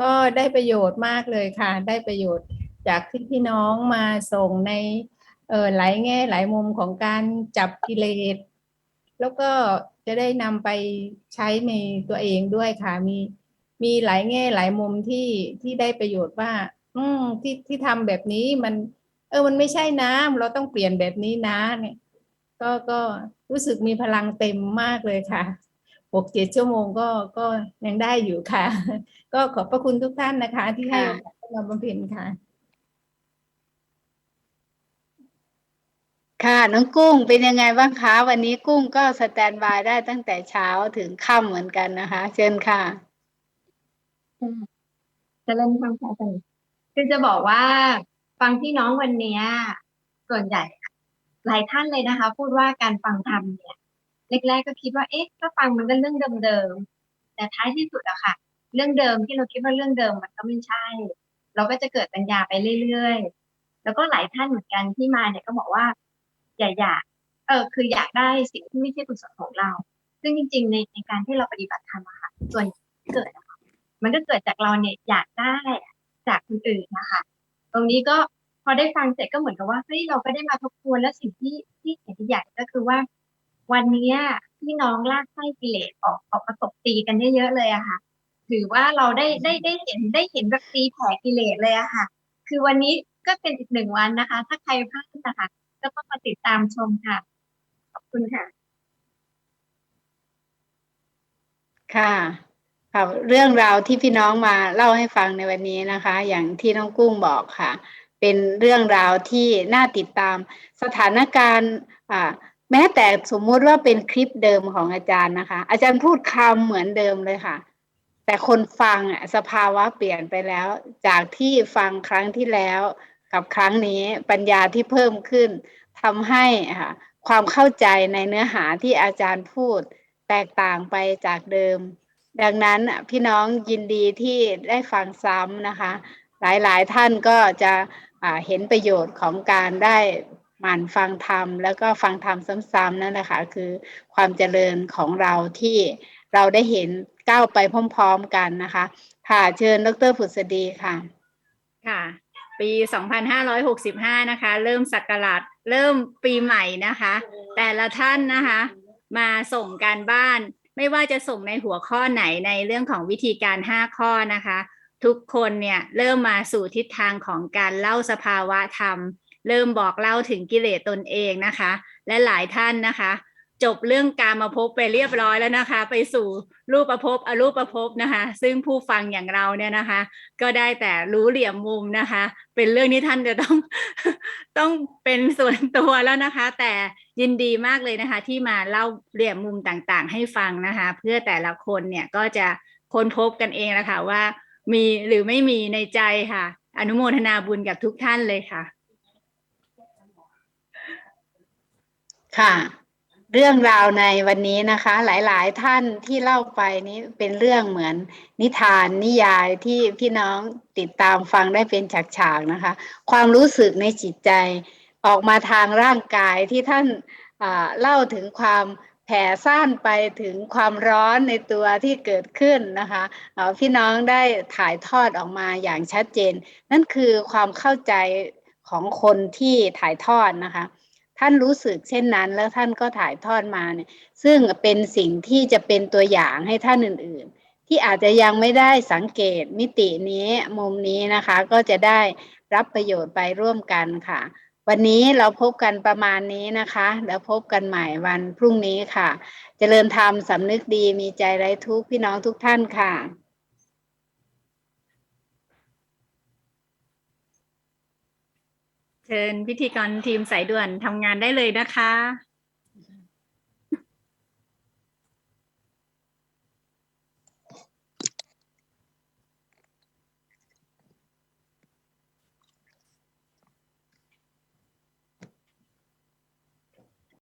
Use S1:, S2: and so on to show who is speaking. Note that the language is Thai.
S1: ก็ได้ประโยชน์มากเลยค่ะ ได้ประโยชน์จากที่พี่น้องมาส่งในเออหลายแง่หลายมุมของการจับกิเลสแล้วก็จะได้นำไปใช้ในตัวเองด้วยค่ะ มีมีหลายแง่หลายมุมที่ที่ได้ประโยชน์ว่า อืมที่ที่ทำแบบนี้มัน เออมันไม่ใช่นะเราต้องเปลี่ยนแบบนี้นะเนี่ย ก็ก็รู้สึกมีพลังเต็มมากเลยค่ะ หกเจ็ดชั่วโมงก็ก็ยังได้อยู่ค่ะ ก็ขอบพระคุณทุกท่านนะคะ ที่ให้โอกาสพวกเราบำเพ็ญค่ะ
S2: ค่ะน้องกุ้งเป็นยังไงบ้างคะวันนี้กุ้งก็สแตนบายได้ตั้งแต่เช้าถึงค่ำเหมือนกันนะคะ เชิญค่ะ
S3: จะเล่นฟังแค่ไหนคือจะบอกว่าฟังพี่น้องวันเนี้ยส่วนใหญ่หลายท่านเลยนะคะ พูดว่าการฟังธรรมเนี่ย แรกๆก็คิดว่าเอ๊ะก็ฟังมันก็เรื่องเดิมๆแต่ท้ายที่สุดอะค่ะ เรื่องเดิมที่เราคิดว่าเรื่องเดิมมันก็ไม่ใช่ เราก็จะเกิดปัญญาไปเรื่อยๆแล้วก็หลายท่านเหมือนกันที่มาเนี่ยก็บอกว่าอย่าอยากเออคืออยากได้สิ่งที่ไม่ใช่กุศลของเรา ซึ่งจริง ๆ ในในการที่เราปฏิบัติธรรมอะค่ะ ส่วนเกิดอะค่ะมันก็เกิดจากเราเนี่ยอยากได้จากคนอื่นนะคะตรงนี้ก็พอได้ฟังเสร็จก็เหมือนกับว่าเฮ้ยเราก็ได้มาทบทวนแล้วสิ่งที่ที่เห็นใหญ่ก็คือว่า วันนี้พี่น้องลากไส้กิเลสออกออกมาตบตีกันได้เยอะเลยอะค่ะ ถือว่าเราได้ได้ได้เห็นได้เห็นแบบตีแผลกิเลสเลยอะค่ะ คือวันนี้ก็เป็นอีกหนึ่งวันนะคะ ถ้าใครพลาดนะคะก็ต้องมาติดตามชมค่ะ ขอบคุณค่ะ
S2: ค่ะค่ะเรื่องราวที่พี่น้องมาเล่าให้ฟังในวันนี้นะคะ อย่างที่น้องกุ้งบอกค่ะ เป็นเรื่องราวที่น่าติดตามสถานการณ์อ่า แม้แต่สมมุติว่าเป็นคลิปเดิมของอาจารย์นะคะ อาจารย์พูดคำเหมือนเดิมเลยค่ะ แต่คนฟังอะสภาวะเปลี่ยนไปแล้ว จากที่ฟังครั้งที่แล้วกับครั้งนี้ปัญญาที่เพิ่มขึ้นทำให้ค่ะความเข้าใจในเนื้อหาที่อาจารย์พูดแตกต่างไปจากเดิม ดังนั้นพี่น้องยินดีที่ได้ฟังซ้ำนะคะ หลายๆท่านก็จะเห็นประโยชน์ของการได้ หมั่นฟังธรรมแล้วก็ฟังธรรมซ้ำๆนั่นแหละค่ะคือความเจริญของเราที่เราได้เห็นก้าวไปพร้อมๆกันนะคะ ค่ะเชิญดรผุษดีค่ะ
S4: ค่ะ ปี 2565 นะคะ เริ่มศักราชเริ่มปีใหม่นะคะ แต่ละท่านนะคะ มาส่งการบ้านไม่ว่าจะส่งในหัวข้อไหนในเรื่องของวิธีการ 5 ข้อนะคะ ทุกคนเนี่ยเริ่มมาสู่ทิศทางของการเล่าสภาวะธรรม เริ่มบอกเล่าถึงกิเลสตนเองนะคะ และหลายท่านนะคะ จบเรื่องการมาพบไปเรียบร้อยแล้วนะคะ ไปสู่รูปภพบอรูปภพบนะคะ ซึ่งผู้ฟังอย่างเราเนี่ยนะคะ ก็ได้แต่รู้เหลี่ยมมุมนะคะ เป็นเรื่องที่ท่านจะต้องต้องเป็นส่วนตัวแล้วนะคะ แต่ยินดีมากเลยนะคะ ที่มาเล่าเหลี่ยมมุมต่างๆ ให้ฟังนะคะ เพื่อแต่ละคนเนี่ยก็จะค้นพบกันเองแล้วค่ะว่ามีหรือไม่มีในใจค่ะ อนุโมทนาบุญกับทุกท่านเลยค่ะ
S2: ค่ะ เรื่องราวในวันนี้นะคะ หลายๆท่านที่เล่าไปนี้เป็นเรื่องเหมือนนิทานนิยายที่พี่น้องติดตามฟังได้เป็นฉากๆนะคะ ความรู้สึกในจิตใจออกมาทางร่างกายที่ท่านอ่าเล่าถึงความแผ่ซ่านไปถึงความร้อนในตัวที่เกิดขึ้นนะคะพี่น้องได้ถ่ายทอดออกมาอย่างชัดเจน นั่นคือความเข้าใจของคนที่ถ่ายทอดนะคะ ท่านรู้สึกเช่นนั้น แล้วท่านก็ถ่ายทอดมาเนี่ย ซึ่งเป็นสิ่งที่จะเป็นตัวอย่างให้ท่านอื่น ๆ ที่อาจจะยังไม่ได้สังเกตมิตินี้มุมนี้นะคะ ก็จะได้รับประโยชน์ไปร่วมกันค่ะ วันนี้เราพบกันประมาณนี้นะคะ แล้วพบกันใหม่วันพรุ่งนี้ค่ะเจริญธรรมสำนึกดีมีใจไร้ทุกข์พี่น้องทุกท่านค่ะ
S4: เชิญพิธีกรทีมสายด่วนทำงานได้เลยนะคะ